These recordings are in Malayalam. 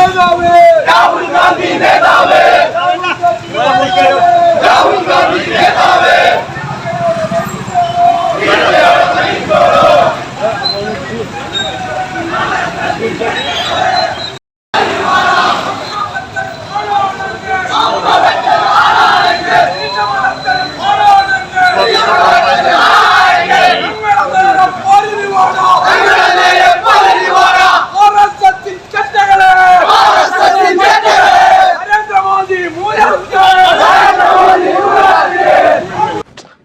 ഗാന്ധി നേതാവ് രാഹുൽ ഗാന്ധി നേതാവ് രാഹുൽ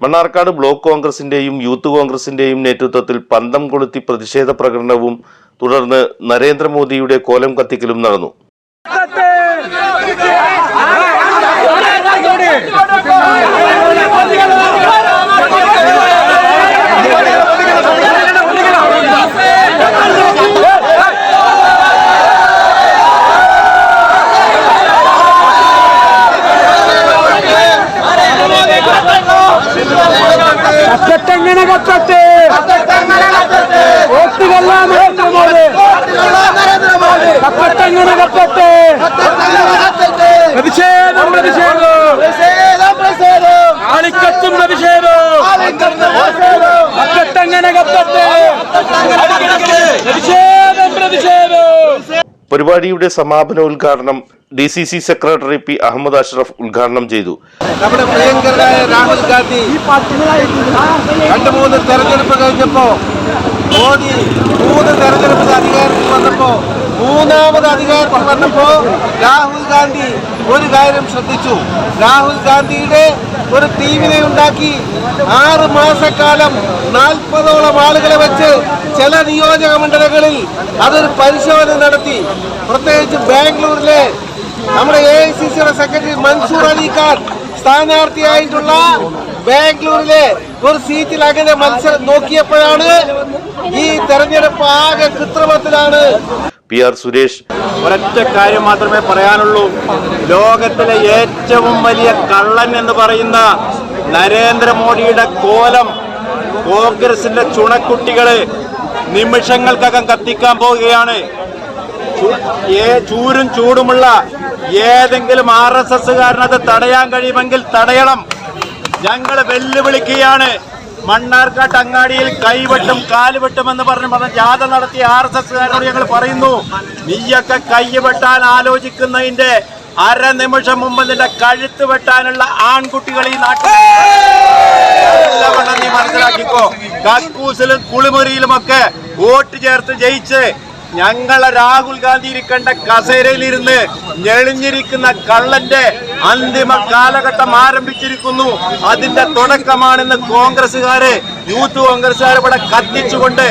മണ്ണാർക്കാട് ബ്ലോക്ക് കോൺഗ്രസിന്റെയും യൂത്ത് കോൺഗ്രസിന്റെയും നേതൃത്വത്തിൽ പന്തം കൊളുത്തി പ്രതിഷേധ പ്രകടനവും തുടർന്ന് നരേന്ദ്രമോദിയുടെ കോലം കത്തിക്കലും നടന്നു. പരിപാടിയുടെ സമാപന ഉദ്ഘാടനം D C C secretary P Ahammed Ashraf ഉദ്ഘാടനം ചെയ്തു. നമ്മുടെ പ്രിയങ്കരനായ രാഹുൽ ഗാന്ധി രണ്ട് മൂന്ന് തെരഞ്ഞെടുപ്പ് കഴിഞ്ഞപ്പോ മോദി മൂന്ന് തെരഞ്ഞെടുപ്പ് അധികാരത്തിൽ വന്നപ്പോ മൂന്നാമത് അധികാരത്തിൽ വന്നപ്പോ രാഹുൽ ഗാന്ധി ഒരു കാര്യം ശ്രദ്ധിച്ചു. രാഹുൽ ഗാന്ധിയുടെ ഒരു ടീമിനെ ഉണ്ടാക്കി ആറ് മാസക്കാലം നാൽപ്പതോളം ആളുകളെ വെച്ച് ചില നിയോജക മണ്ഡലങ്ങളിൽ അതൊരു പരിശോധന നടത്തി. പ്രത്യേകിച്ച് ബാംഗ്ലൂരിലെ നമ്മുടെ എ ഐ സി സിയുടെ സെക്രട്ടറി മൻസൂർ അലി ഖാൻ സ്ഥാനാർത്ഥിയായിട്ടുള്ള ബാംഗ്ലൂരിലെ ഒരു സീറ്റിൽ അങ്ങനെ മത്സരം നോക്കിയപ്പോഴാണ് ഈ തെരഞ്ഞെടുപ്പ് ആകെ കൃത്രിമത്തിലാണ്. P R Suresh. ഒരൊറ്റ കാര്യം മാത്രമേ പറയാനുള്ളൂ. ലോകത്തിലെ ഏറ്റവും വലിയ കള്ളൻ എന്ന് പറയുന്ന നരേന്ദ്രമോദിയുടെ കോലം കോൺഗ്രസിന്റെ ചുണക്കുട്ടികൾ നിമിഷങ്ങൾക്കകം കത്തിക്കാൻ പോവുകയാണ്. ചൂരും ചൂടുമുള്ള ഏതെങ്കിലും ആർ എസ് എസ്സുകാരനത് തടയാൻ കഴിയുമെങ്കിൽ തടയണം. ഞങ്ങൾ വെല്ലുവിളിക്കുകയാണ്. മണ്ണാർക്കാട്ട് അങ്ങാടിയിൽ കൈവെട്ടും കാലുവെട്ടും എന്ന് പറഞ്ഞ് പറഞ്ഞ ജാഥ നടത്തിയ ആർ എസ് എസ്സുകാരോട് ഞങ്ങൾ പറയുന്നു നീയൊക്കെ കൈവെട്ടാൻ ആലോചിക്കുന്നതിന്റെ അര നിമിഷം മുമ്പ് നിന്റെ കഴുത്ത് വെട്ടാനുള്ള ആൺകുട്ടികൾ ഈ നാട്ടിൽ നീ മനസ്സിലാക്കിക്കോ. കക്കൂസിലും കുളിമുറിയിലുമൊക്കെ വോട്ട് ചേർത്ത് ജയിച്ച് ഞങ്ങളെ രാഹുൽ ഗാന്ധി ഇരിക്കേണ്ട കസേരയിലിരുന്ന് ഞെളിഞ്ഞിരിക്കുന്ന കള്ളന്റെ അന്തിമ കാലഘട്ടം ആരംഭിച്ചിരിക്കുന്നു. അതിന്റെ തുടക്കമാണെന്ന് കോൺഗ്രസ്സുകാര് യൂത്ത് കോൺഗ്രസ്സുകാർ ഇവിടെ കത്തിച്ചുകൊണ്ട്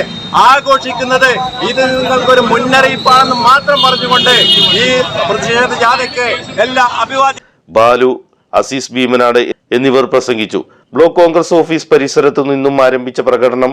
ആഘോഷിക്കുന്നത് ഇത് നിങ്ങൾക്കൊരു മുന്നറിയിപ്പാണെന്ന് മാത്രം പറഞ്ഞുകൊണ്ട് ഈ പ്രതിഷേധ ജാഥയ്ക്ക് എല്ലാ അഭിവാദ്യ ബാലു അസീസ് ഭീമനാട് എന്നിവർ പ്രസംഗിച്ചു. ബ്ലോക്ക് കോൺഗ്രസ് ഓഫീസ് പരിസരത്തു നിന്നും ആരംഭിച്ച പ്രകടനം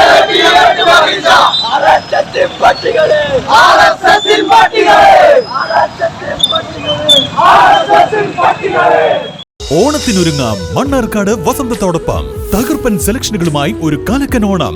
ഓണത്തിനൊരുങ്ങാം മണ്ണാർക്കാട് വസന്തത്തോടൊപ്പം തകർപ്പൻ സെലക്ഷനുകളുമായി ഒരു കലക്കൻ ഓണം.